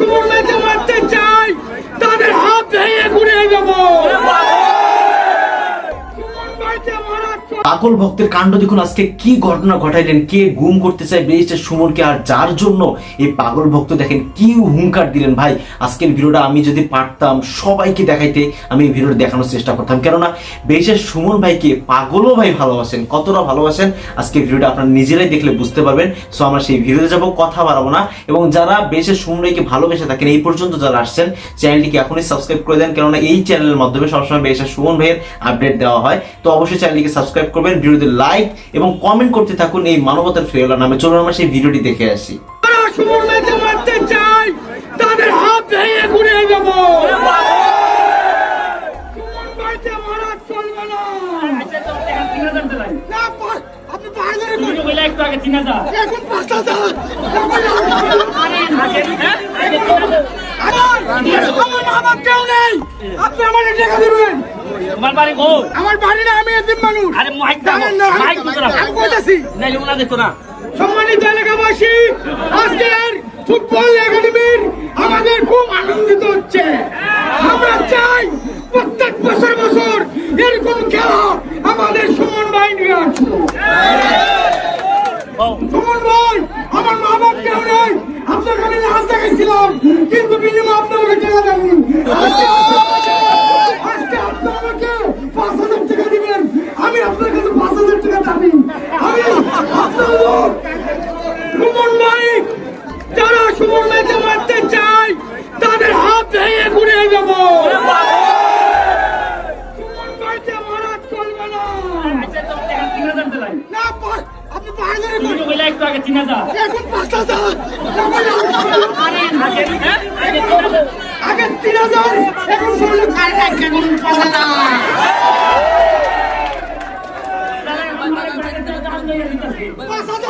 Sports. পাগল ভক্তের কাণ্ড দেখুন, আজকে কি ঘটনা ঘটাইলেন, কে গুম করতে চায় ব্যারিস্টার সুমনকে, আর যার জন্য এই পাগল ভক্ত দেখেন কি হুঙ্কার দিলেন ভাই? আজকের ভিডিওটা আমি যদি পারতাম সবাইকে দেখাইতে, আমি এই ভিডিওটা দেখানোর চেষ্টা করতাম। কেননা ব্যারিস্টার সুমন ভাইকে পাগলও ভাই ভালোবাসেন, কতটা ভালোবাসেন? আজকে ভিডিওটা আপনারা নিজেরাই দেখলে বুঝতে পারবেন। সো আমরা সেই ভিডিওতে যাব, কথা বাড়াবো না। এবং যারা ব্যারিস্টার সুমন ভাইকে ভালোবেসে থাকেন, এই পর্যন্ত যারা আসছেন, চ্যানেলটিকে এখনই সাবস্ক্রাইব করে দেন। কেননা, এই চ্যানেলের মাধ্যমে সবসময় ব্যারিস্টার সুমন ভাইয়ের আপডেট দেওয়া হয়। তো অবশ্যই চ্যানেলটিকে সাবস্ক্রাইব করবেন ভিডিওতে লাইক এবং কমেন্ট করতে থাকুন এই মানবতার ফেরলা নামে চলুন আমরা সেই ভিডিওটি দেখে আসি তাদের হাত ভেঙে ঘুরিয়ে দেবো আপনি আমার টাকা দিবেন তোমার বাড়ি গো আমার বাড়ি না আমি এদিন মানুষ। আরে মাইক দাও, মাইক রাখো। আমি কইতাছি। নাইলে ওনা দেখতো না। সম্মানিত এলাকাবাসী আজকের ফুটবল একাডেমির আমাদের খুব আনন্দিত হচ্ছে। আমরা চাই প্রত্যেক বছর বছর এরকম খেলা আমাদের সুমন ভাই নিয়ে আসব সুমন ভাই আমার মা বাপ কেউ নেই। আপনাকে আমি লাশ দেখাইছিলাম কিন্তু বিনিময় আপনি আমাকে টাকা দেননি আজকে আজকে আপনি আমাকে পাঁচ হাজার টাকা দিবেন আমি আপনার কাছে পাঁচ হাজার টাকা দাবি আমি সুমন যারা সুমন মারতে চায় তাদের হাত ভেঙে ঘুরিয়ে দেবো। আপনি পাহাড়ের তুমি একটু আগে তিন হাজার। এখন পাঁচ হাজার। আগে আগে তিন হাজার এখন হাজার। পাঁচ হাজার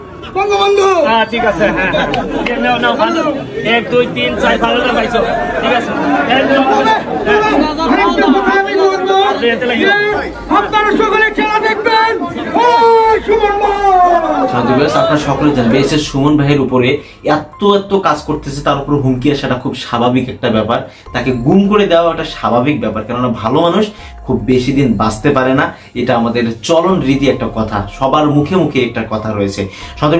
বঙ্গবন্ধু হ্যাঁ ঠিক আছে হ্যাঁ হ্যাঁ নাও, নাও, ভালো। এক দুই তিন চার ভালো না পাইছো ঠিক আছে সুমন ভাইয়ের উপরে এত এত কাজ করতেছে, তার উপর হুমকি আসাটা খুব স্বাভাবিক একটা ব্যাপার। তাকে গুম করে দেওয়া একটা স্বাভাবিক ব্যাপার, কেননা ভালো মানুষ খুব বেশি দিন বাঁচতে পারে না। এটা আমাদের চলন রীতি একটা কথা, সবার মুখে মুখে একটা কথা রয়েছে। সাধু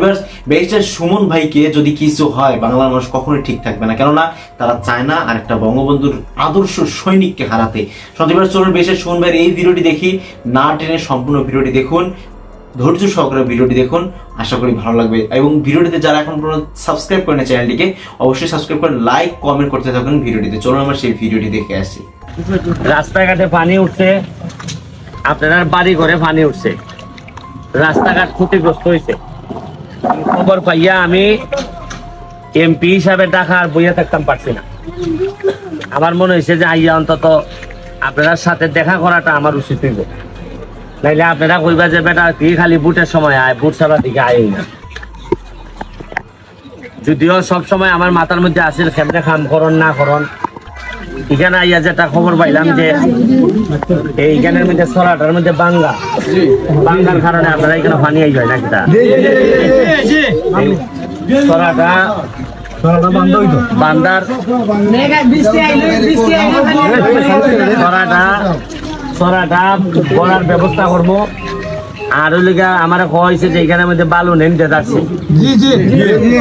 ব্যারিস্টার সুমন ভাইকে যদি কিছু হয়, বাংলার মানুষ কখনোই ঠিক থাকবে না, কেননা তারা চায় না আর একটা বঙ্গবন্ধুর আদর্শ সৈনিককে হারাতে। সাধু চলুন, ব্যারিস্টার ভাইয়ের এই ভিডিওটি দেখি, না টেনে সম্পূর্ণ ভিডিওটি দেখুন, ধৈর্য সহকারে ভিডিওটি দেখুন, আশা করি ভালো লাগবে। এবং ভিডিওটিতে যারা এখন পর্যন্ত সাবস্ক্রাইব করেন চ্যানেলটিকে, অবশ্যই সাবস্ক্রাইব করেন লাইক কমেন্ট করতে থাকুন ভিডিওটিতে। চলুন আমরা সেই ভিডিওটি দেখে আসি। রাস্তাঘাটে পানি উঠছে, আপনার বাড়ি ঘরে পানি উঠছে। রাস্তাঘাট ক্ষতিগ্রস্ত হয়েছে। খবর পাইয়া আমি এমপি হিসাবে ডাকা আর বইয়া থাকতাম পারছি না। আমার মনে হয়েছে যে আইয়া অন্তত আপনার সাথে দেখা করাটা আমার উচিত হইব নাইলে আপনারা কইবা যে বেটা কি খালি বুটের সময় আয় বুট ছাড়ার দিকে আয় না যদিও সব সময় আমার মাথার মধ্যে আসিল কেমনে খাম করন না করন এখানে আইয়া যেটা খবর পাইলাম যে এইখানের মধ্যে সরাটার মধ্যে বাঙ্গা বাঙ্গার কারণে আপনারা এখানে পানি আই যায় নাকি তা সরাটা বান্দার সরাটা সরাটা করার ব্যবস্থা করব। আর ওই লিগা আমার যে মধ্যে বালু নেন যে যাচ্ছে। জি জি।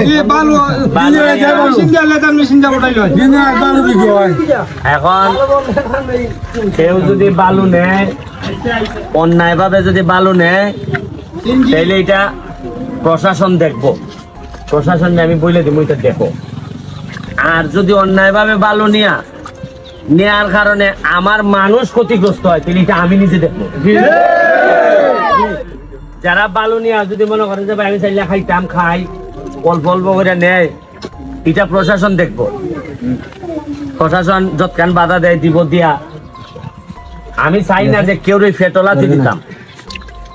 জি বালু বালু বিলে। সিঙ্গা লেদার মেশিন যাব তাই লয় দিনা বালু বিক্রি হয়। এখন কেউ যদি বালু নেয় অন্যায় ভাবে যদি বালু নেয় তাইলে এটা প্রশাসন দেখব। প্রশাসন আমি বলে দিব এটা দেখো। আর যদি অন্যায় ভাবে বালু নিয়া, নেয়ার কারণে আমার মানুষ ক্ষতিগ্রস্ত হয় এটা আমি নিজে দেখব। যারা বালু নিয়া যদি মনে করেন যে আমি চাইলে খাইতাম, খাই, অল্প অল্প করে নেয়, এটা প্রশাসন দেখব। প্রশাসন যৎকান বাধা দেয়, দিব দিয়া। আমি চাই না যে কেউ ফেটলাতি দিতাম।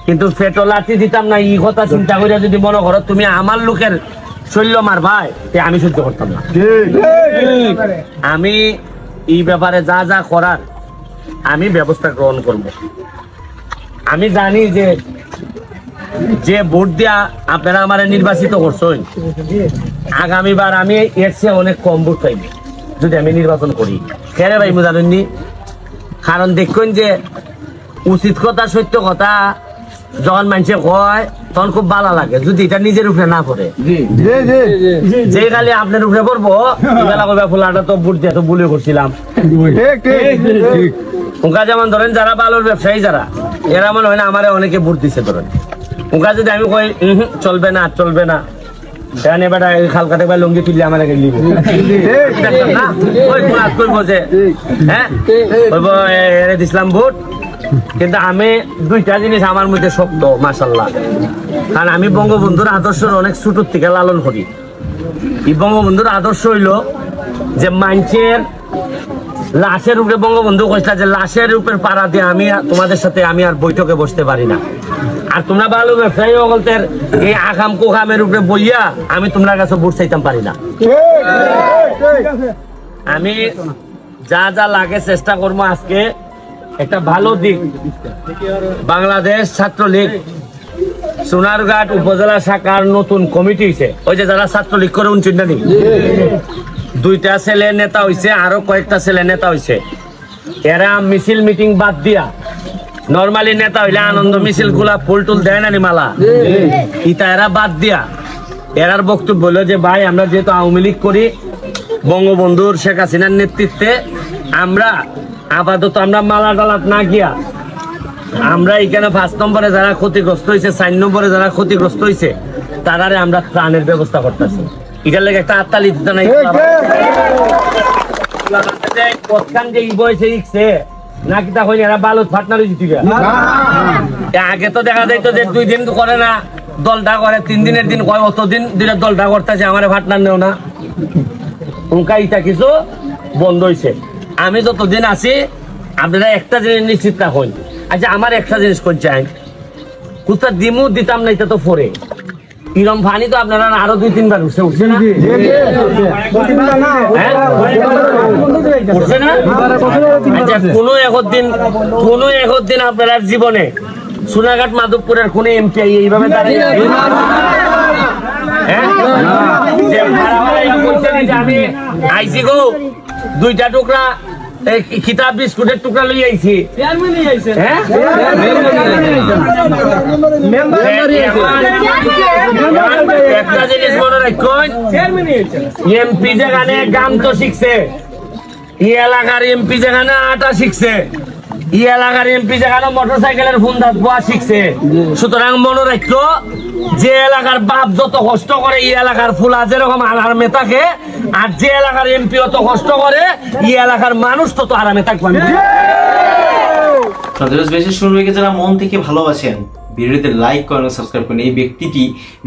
কিন্তু ফেটলাতি দিতাম না, ই কথা চিন্তা করে যদি মনে করো তুমি আমার লোকের শৈল্য মার ভাই আমি সহ্য করতাম না। আমি এই ব্যাপারে যা যা করার আমি ব্যবস্থা গ্রহণ করব। আমি জানি যে যে ভোট দিয়া আপনারা আমার নির্বাচিত করছেন আগামীবার আমি এর চেয়ে অনেক কম ভোট পাইব যদি আমি নির্বাচন করি। কেন ভাই জানেননি কারণ দেখুন যে উচিত কথা সত্য কথা যখন মানুষে কয় তখন খুব ভালো লাগে। যদি এটা নিজের উপরে না পড়ে। যে খালি আপনার উপরে পড়ব বেলা কবে ফুলাটা তো ভোট দিয়ে তো বলে করছিলাম। ওকা যেমন ধরেন যারা বালুর ব্যবসায়ী যারা এরা মনে হয় না আমারে অনেকে ভোট দিছে ধরেন। ওকা যদি আমি কই চলবে না চলবে না। এখানে বেটা এই খাল কাটে বা লুঙ্গি তুললে আমার আগে না? ওই কইবো যে হ্যাঁ? কইবো দিছিলাম ভোট কিন্তু আমি দুইটা জিনিস আমার মধ্যে শক্ত মাসাল্লাহ কারণ আমি বঙ্গবন্ধুর আদর্শের অনেক ছোটোর থেকে লালন করি। এই বঙ্গবন্ধুর আদর্শ হইল যে মানুষের লাশের উপরে বঙ্গবন্ধু কইসলা যে লাশের উপরে পাড়া দিয়ে আমি তোমাদের সাথে আমি আর বৈঠকে বসতে পারি না। আর তোমরা ভালো ব্যবসায়ী সকলদের এই আগাম কোকামের উপরে বইয়া আমি তোমরা কাছে ভোট চাইতাম পারি না। আমি যা যা লাগে চেষ্টা করব আজকে একটা ভালো দিক। বাংলাদেশ ছাত্রলীগ সোনারঘাট উপজেলা শাখার নতুন কমিটি হয়েছে ওই যে যারা ছাত্রলীগ করে উনচিন্তা নেই? দুইটা ছেলে নেতা হইছে, আরও কয়েকটা ছেলে নেতা হইছে। এরা মিছিল মিটিং বাদ দিয়া নর্মালি নেতা হইলে আনন্দ মিছিলগুলা ফুল টুল দেয় নি মালা? ইটা এরা বাদ দিয়া। এরার বক্তব্য হলো যে, ভাই, আমরা যেহেতু আওয়ামী লীগ করি, বঙ্গবন্ধুর শেখ হাসিনার নেতৃত্বে আমরা আপাতত আমরা মালা ডালাত না গিয়া আমরা এখানে পাঁচ নম্বরে যারা ক্ষতিগ্রস্ত হয়েছে চার নম্বরে যারা ক্ষতিগ্রস্ত হয়েছে তারারে আমরা ত্রাণের ব্যবস্থা করতেছি। এটার লেগে একটা আত্মালি দিতে নাই। কতখান যে! বয়সে ইকছে নাকি তা হইনি এরা বালুত ফাটনার জিতি আগে তো দেখা যাইতো যে দুই দিন করে না দলটা করে তিন দিনের দিন কয় অত দিন দলটা করতেছে আমার ফাটনার নেও না। উনকা ইটা কিছু বন্ধ হয়েছে আমি যতদিন আছি আপনারা একটা জিনিস নিশ্চিত থাকুন আচ্ছা আমার একটা জিনিস কোন চাই? কুস্তা দিমু দিতাম না এটা তো পরে। ইরম ফানি তো আপনারা আরও দুই তিনবার উঠছে উঠছে না? হ্যাঁ? উঠছে না? আচ্ছা কোনো একদিন কোনো একদিন আপনার জীবনে সোনাঘাট মাধবপুরের কোন এমপি এইভাবে দাঁড়িয়ে হ্যাঁ? আইছি গো। দুইটা টুকরা এই খিতাব বিস্কুটের টুকরা লই আইছি হ্যাঁ? একটা জিনিস মনে রাখুন এমপি যেখানে গান তো শিখছে ই এলাকার এমপি যেখানে আটা শিখছে ই এলাকার এমপি যেখানে মোটর সাইকেলের ফোন বোয়া শিখছে। সুতরাং মনে রাখতো যে এলাকার বাপ যত কষ্ট করে ই এলাকার ফুলা যেরকম আরামে থাকে আর যে এলাকার এমপি অত কষ্ট করে ই এলাকার মানুষ তত আরামে থাকবে। বেশি হয়ে যারা মন থেকে ভালোবাসেন ভিডিওতে লাইক করেন সাবস্ক্রাইব করেন। এই ব্যক্তিটি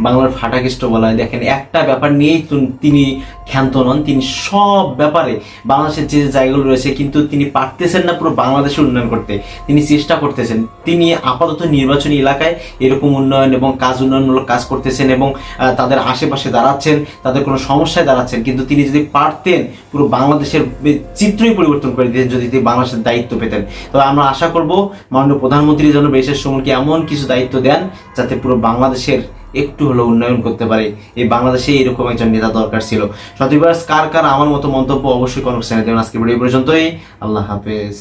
বাংলার ফাটাকেষ্ট বলা হয় দেখেন, একটা ব্যাপার নিয়েই তিনি ক্ষান্ত নন, তিনি সব ব্যাপারে বাংলাদেশের যে জায়গাগুলো রয়েছে, কিন্তু তিনি পারতেছেন না পুরো বাংলাদেশের উন্নয়ন করতে। তিনি চেষ্টা করতেছেন। তিনি আপাতত নির্বাচনী এলাকায় এরকম উন্নয়ন এবং কাজ উন্নয়নমূলক কাজ করতেছেন এবং তাদের আশেপাশে দাঁড়াচ্ছেন, তাদের কোনো সমস্যায় দাঁড়াচ্ছেন। কিন্তু তিনি যদি পারতেন, পুরো বাংলাদেশের চিত্রই পরিবর্তন করে দিতেন যদি তিনি বাংলাদেশের দায়িত্ব পেতেন। তবে আমরা আশা করব, মাননীয় প্রধানমন্ত্রী যেন বেশের সুমনকে এমন কিছু দায়িত্ব দেন যাতে পুরো বাংলাদেশের একটু হলেও উন্নয়ন করতে পারে। এই বাংলাদেশে এরকম একজন নেতা দরকার ছিল। সতীবার কার কার আমার মতো মন্তব্য অবশ্যই কনভার্সেশনে দেবেন। আজকে এই পর্যন্তই। আল্লাহ হাফেজ।